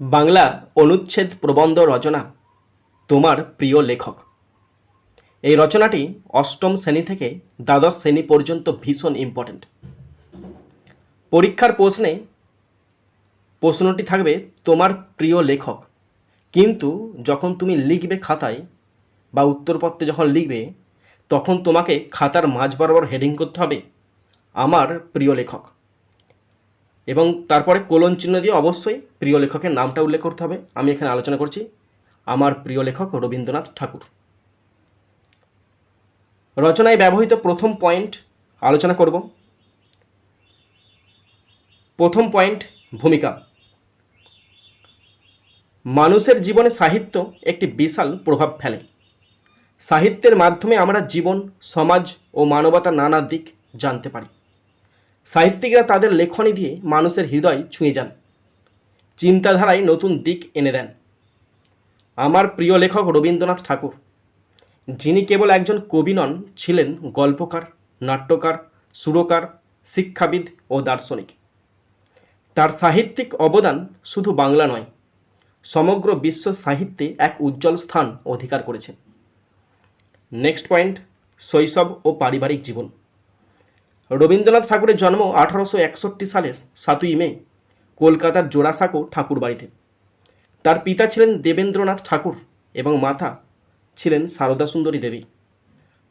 বাংলা অনুচ্ছেদ প্রবন্ধ রচনা, তোমার প্রিয় লেখক। এই রচনাটি অষ্টম শ্রেণি থেকে দ্বাদশ শ্রেণি পর্যন্ত ভীষণ ইম্পর্ট্যান্ট পরীক্ষার প্রশ্নে প্রশ্নটি থাকবে, তোমার প্রিয় লেখক। কিন্তু যখন তুমি লিখবে খাতায় বা উত্তরপত্রে যখন লিখবে, তখন তোমাকে খাতার মাঝ বরাবর হেডিং করতে হবে, আমার প্রিয় লেখক। এবং তারপরে কোলন চিহ্ন দিয়ে অবশ্যই প্রিয় লেখকের নামটা উল্লেখ করতে হবে। আমি এখানে আলোচনা করছি আমার প্রিয় লেখক রবীন্দ্রনাথ ঠাকুর। রচনায় ব্যবহৃত প্রথম পয়েন্ট আলোচনা করব। প্রথম পয়েন্ট, ভূমিকা। মানুষের জীবনে সাহিত্য একটি বিশাল প্রভাব ফেলে। সাহিত্যের মাধ্যমে আমরা জীবন, সমাজ ও মানবতার নানা দিক জানতে পারি। সাহিত্যিকরা তাদের লেখনী দিয়ে মানুষের হৃদয় ছুঁয়ে যান। চিন্তাধারায় নতুন দিক এনে দেন। আমার প্রিয় লেখক রবীন্দ্রনাথ ঠাকুর, যিনি কেবল একজন কবি নন, ছিলেন গল্পকার, নাট্যকার, সুরকার, শিক্ষাবিদ ও দার্শনিক। তার সাহিত্যিক অবদান শুধু বাংলা নয়, সমগ্র বিশ্ব সাহিত্যে এক উজ্জ্বল স্থান অধিকার করেছে নেক্সট পয়েন্ট শৈশব ও পারিবারিক জীবন। রবীন্দ্রনাথ ঠাকুরের জন্ম আঠারোশো একষট্টি সালের সাতই মে, কলকাতার জোড়াসাঁকো ঠাকুর বাড়িতে। তার পিতা ছিলেন দেবেন্দ্রনাথ ঠাকুর এবং মাতা ছিলেন সারদা সুন্দরী দেবী।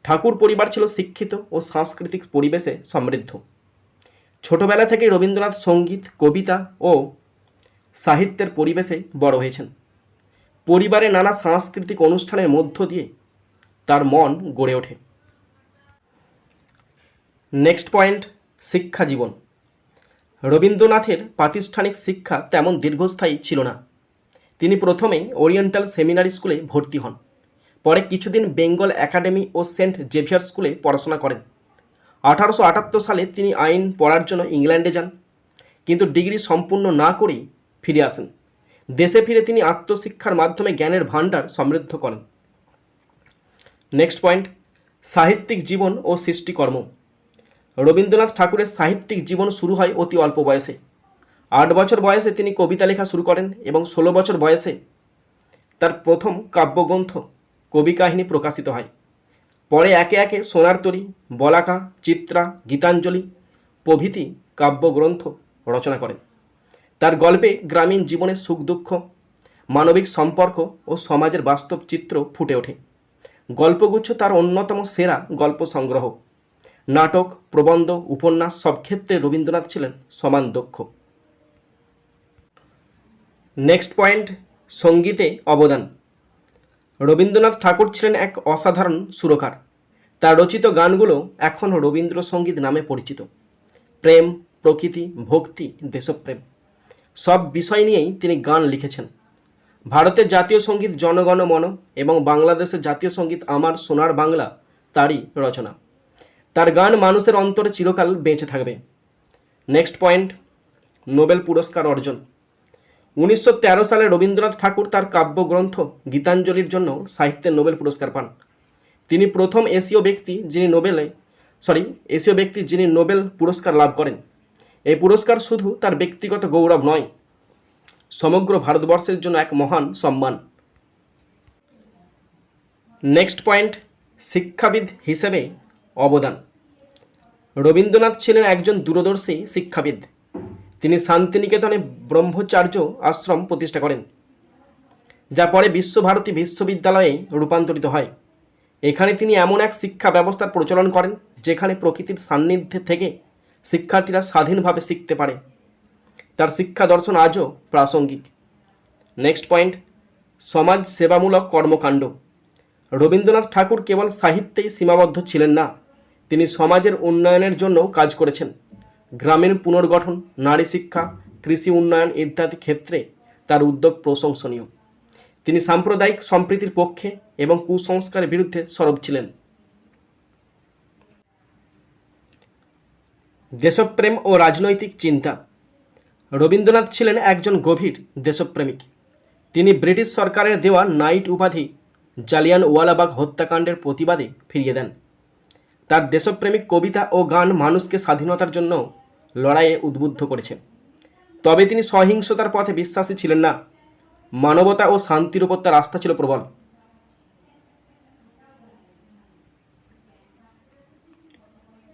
ঠাকুর পরিবার ছিল শিক্ষিত ও সাংস্কৃতিক পরিবেশে সমৃদ্ধ। ছোটবেলা থেকেই রবীন্দ্রনাথ সংগীত, কবিতা ও সাহিত্যের পরিবেশে বড় হয়েছেন। পরিবারে নানা সাংস্কৃতিক অনুষ্ঠানের মধ্য দিয়ে তার মন গড়ে ওঠে। নেক্সট পয়েন্ট শিক্ষা জীবন। রবীন্দ্রনাথের প্রাতিষ্ঠানিক শিক্ষা তেমন দীর্ঘস্থায়ী ছিল না। তিনি প্রথমে ওরিয়েন্টাল সেমিনারি স্কুলে ভর্তি হন। পরে কিছুদিন বেঙ্গল একাডেমি ও সেন্ট জেভিয়ার স্কুলে পড়াশোনা করেন। আঠারোশো আটাত্তর সালে তিনি আইন পড়ার জন্য ইংল্যান্ডে যান। কিন্তু ডিগ্রি সম্পূর্ণ না করেই ফিরে আসেন। দেশে ফিরে তিনি আত্মশিক্ষার মাধ্যমে জ্ঞানের ভাণ্ডার সমৃদ্ধ করেন। নেক্সট পয়েন্ট সাহিত্যিক জীবন ও সৃষ্টিকর্ম। রবীন্দ্রনাথ ঠাকুরের সাহিত্যিক জীবন শুরু হয় অতি অল্প বয়সে। আট বছর বয়সে তিনি কবিতা লেখা শুরু করেন এবং ষোলো বছর বয়সে তার প্রথম কাব্যগ্রন্থ কবি কাহিনী প্রকাশিত হয়। পরে একে একে সোনার তরী, বলাকা, চিত্রা, গীতাঞ্জলি প্রভৃতি কাব্যগ্রন্থ রচনা করেন। তার গল্পে গ্রামীণ জীবনের সুখ দুঃখ, মানবিক সম্পর্ক ও সমাজের বাস্তব চিত্র ফুটে ওঠে। গল্পগুচ্ছ তার অন্যতম সেরা গল্প সংগ্রহ। নাটক, প্রবন্ধ, উপন্যাস সব ক্ষেত্রে রবীন্দ্রনাথ ছিলেন সমান দক্ষ। নেক্সট পয়েন্ট সঙ্গীতে অবদান। রবীন্দ্রনাথ ঠাকুর ছিলেন এক অসাধারণ সুরকার। তার রচিত গানগুলো এখন রবীন্দ্রসঙ্গীত নামে পরিচিত। প্রেম, প্রকৃতি, ভক্তি, দেশপ্রেম। সব বিষয় নিয়েই তিনি গান লিখেছেন। ভারতের জাতীয় সংগীত জনগণ মন এবং বাংলাদেশের জাতীয় সংগীত আমার সোনার বাংলা তারই রচনা। তার গান মানুষের অন্তরে চিরকাল বেঁচে থাকবে। নেক্সট পয়েন্ট নোবেল পুরস্কার অর্জন। উনিশশো তেরো সালে রবীন্দ্রনাথ ঠাকুর তার কাব্যগ্রন্থ গীতাঞ্জলির জন্য সাহিত্যের নোবেল পুরস্কার পান। তিনি প্রথম এশীয় ব্যক্তি যিনি নোবেলে সরি এশীয় ব্যক্তি যিনি নোবেল পুরস্কার লাভ করেন। এই পুরস্কার শুধু তার ব্যক্তিগত গৌরব নয়, সমগ্র ভারতবর্ষের জন্য এক মহান সম্মান। নেক্সট পয়েন্ট শিক্ষাবিদ হিসেবে অবদান। রবীন্দ্রনাথ ছিলেন একজন দূরদর্শী শিক্ষাবিদ। তিনি শান্তিনিকেতনে ব্রহ্মচার্য আশ্রম প্রতিষ্ঠা করেন, যা পরে বিশ্বভারতী বিশ্ববিদ্যালয়ে রূপান্তরিত হয়। এখানে তিনি এমন এক শিক্ষা ব্যবস্থার প্রচলন করেন, যেখানে প্রকৃতির সান্নিধ্যে থেকে শিক্ষার্থীরা স্বাধীনভাবে শিখতে পারে। তার শিক্ষা দর্শন আজও প্রাসঙ্গিক। নেক্সট পয়েন্ট সমাজ সেবামূলক কর্মকাণ্ড। রবীন্দ্রনাথ ঠাকুর কেবল সাহিত্যেই সীমাবদ্ধ ছিলেন না তিনি সমাজের উন্নয়নের জন্য কাজ করেছেন। গ্রামীণ পুনর্গঠন, নারী শিক্ষা, কৃষি উন্নয়ন ইত্যাদি ক্ষেত্রে তার উদ্যোগ প্রশংসনীয়। তিনি সাম্প্রদায়িক সম্প্রীতির পক্ষে এবং কুসংস্কারের বিরুদ্ধে সরব ছিলেন। দেশপ্রেম ও রাজনৈতিক চিন্তা। রবীন্দ্রনাথ ছিলেন একজন গভীর দেশপ্রেমিক। তিনি ব্রিটিশ সরকারের দেওয়া নাইট উপাধি জালিয়ান ওয়ালাবাগ হত্যাকাণ্ডের প্রতিবাদে ফিরিয়ে দেন। তার দেশপ্রেমিক কবিতা ও গান মানুষকে স্বাধীনতার জন্য লড়াইয়ে উদ্বুদ্ধ করেছে তবে তিনি সহিংসতার পথে বিশ্বাসী ছিলেন না। মানবতা ও শান্তির উপর তার আস্থা ছিল প্রবল।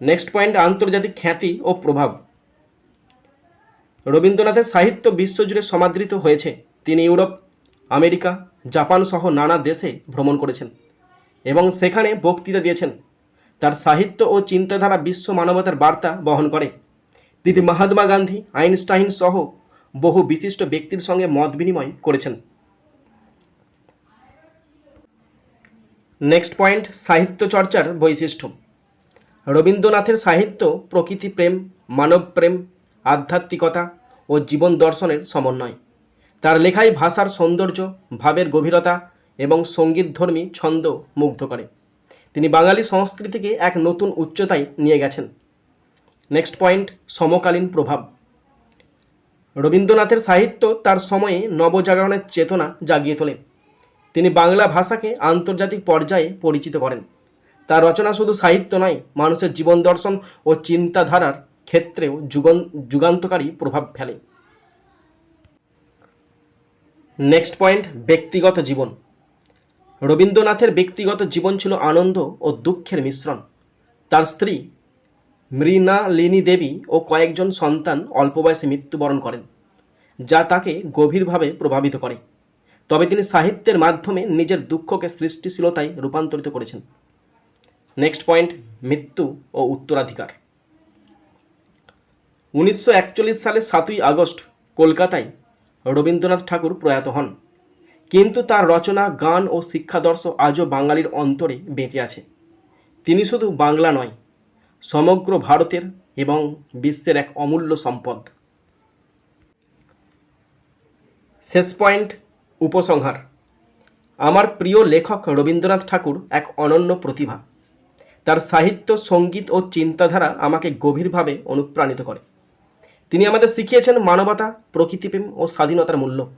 নেক্সট পয়েন্ট, আন্তর্জাতিক খ্যাতি ও প্রভাব। রবীন্দ্রনাথের সাহিত্য বিশ্বজুড়ে সমাদৃত হয়েছে। তিনি ইউরোপ, আমেরিকা, জাপান সহ নানা দেশে ভ্রমণ করেছেন এবং সেখানে বক্তৃতা দিয়েছেন। তার সাহিত্য ও চিন্তাধারা বিশ্ব মানবতার বার্তা বহন করে। তিনি মহাত্মা গান্ধী, আইনস্টাইন সহ বহু বিশিষ্ট ব্যক্তির সঙ্গে মত বিনিময় করেছেন। নেক্সট পয়েন্ট সাহিত্য চর্চার বৈশিষ্ট্য। রবীন্দ্রনাথের সাহিত্য প্রকৃতি প্রেম, মানব প্রেম, আধ্যাত্মিকতা ও জীবন দর্শনের সমন্বয়। তার লেখায় ভাষার সৌন্দর্য, ভাবের গভীরতা এবং সঙ্গীতধর্মী ছন্দ মুগ্ধ করে। তিনি বাঙালি সংস্কৃতিকে এক নতুন উচ্চতায় নিয়ে গেছেন। নেক্সট পয়েন্ট সমকালীন প্রভাব। রবীন্দ্রনাথের সাহিত্য তার সময়ে নবজাগরণের চেতনা জাগিয়ে তোলে। তিনি বাংলা ভাষাকে আন্তর্জাতিক পর্যায়ে পরিচিত করেন। তার রচনা শুধু সাহিত্য নয়, মানুষের জীবন দর্শন ও চিন্তাধারার ক্ষেত্রেও যুগন, যুগান্তকারী প্রভাব ফেলে। নেক্সট পয়েন্ট ব্যক্তিগত জীবন। রবীন্দ্রনাথের ব্যক্তিগত জীবন ছিল আনন্দ ও দুঃখের মিশ্রণ। তার স্ত্রী মৃণালিনী দেবী ও কয়েকজন সন্তান অল্প বয়সে মৃত্যুবরণ করেন, যা তাকে গভীরভাবে প্রভাবিত করে। তবে তিনি সাহিত্যের মাধ্যমে নিজের দুঃখকে সৃষ্টিশীলতায় রূপান্তরিত করেছেন। নেক্সট পয়েন্ট, মৃত্যু ও উত্তরাধিকার। উনিশশো একচল্লিশ সালের সাতই আগস্ট কলকাতায় রবীন্দ্রনাথ ঠাকুর প্রয়াত হন। কিন্তু তার রচনা, গান ও শিক্ষাদর্শ আজও বাঙালির অন্তরে বেঁচে আছে। তিনি শুধু বাংলা নয়, সমগ্র ভারতের এবং বিশ্বের এক অমূল্য সম্পদ। শেষ পয়েন্ট, উপসংহার। আমার প্রিয় লেখক রবীন্দ্রনাথ ঠাকুর এক অনন্য প্রতিভা। তার সাহিত্য, সংগীত ও চিন্তাধারা আমাকে গভীরভাবে অনুপ্রাণিত করে। তিনি আমাদের শিখিয়েছেন মানবতা, প্রকৃতিপ্রেম ও স্বাধীনতার মূল্য।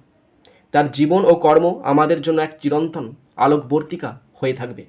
তার জীবন ও কর্ম আমাদের জন্য এক চিরন্তন আলোকবর্তিকা হয়ে থাকবে।